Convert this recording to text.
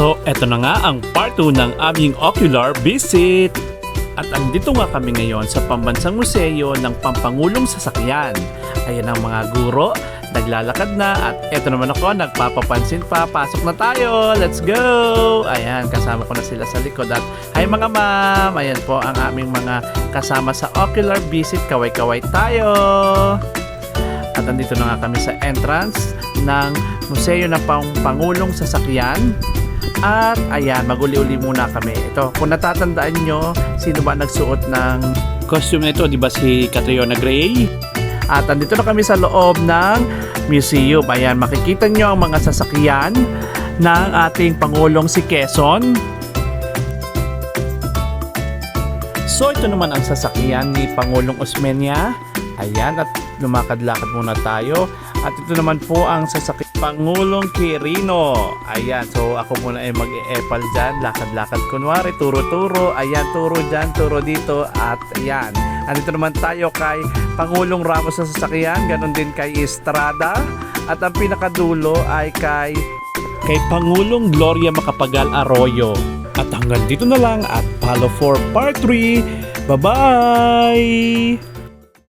So, eto na nga ang part 2 ng aming ocular visit. At andito nga kami ngayon sa Pambansang Museo ng Pampangulong Sasakyan. Ayan ang mga guro, naglalakad na at eto naman ako, nagpapapansin pa. Pasok na tayo, let's go! Ayan, kasama ko na sila sa likod. At hi mga ma'am, ayan po ang aming mga kasama sa ocular visit. Kaway-kaway tayo! At andito na nga kami sa entrance ng Museo ng Pang- Pangulong Sasakyan. At ayan, maguli-uli muna kami. Ito, kung natatandaan nyo, sino ba nagsuot ng costume na ito? Di ba si Catriona Gray? At andito na kami sa loob ng museum. Ayan, makikita nyo ang mga sasakyan ng ating Pangulong si Quezon. So ito naman ang sasakyan ni Pangulong Osmeña. Ayan, at lumakad-lakad muna tayo. At ito naman po ang sasakyan Pangulong Quirino. Ayan, so ako muna ay mag-e-epal dyan. Lakad-lakad kunwari, turo-turo. Ayan, turo dyan, turo dito. At ayan, andito naman tayo kay Pangulong Ramos sa sasakyan. Ganon din kay Estrada. At ang pinakadulo ay kay kay Pangulong Gloria Macapagal Arroyo. At hanggang dito na lang at follow for part 3. Bye-bye!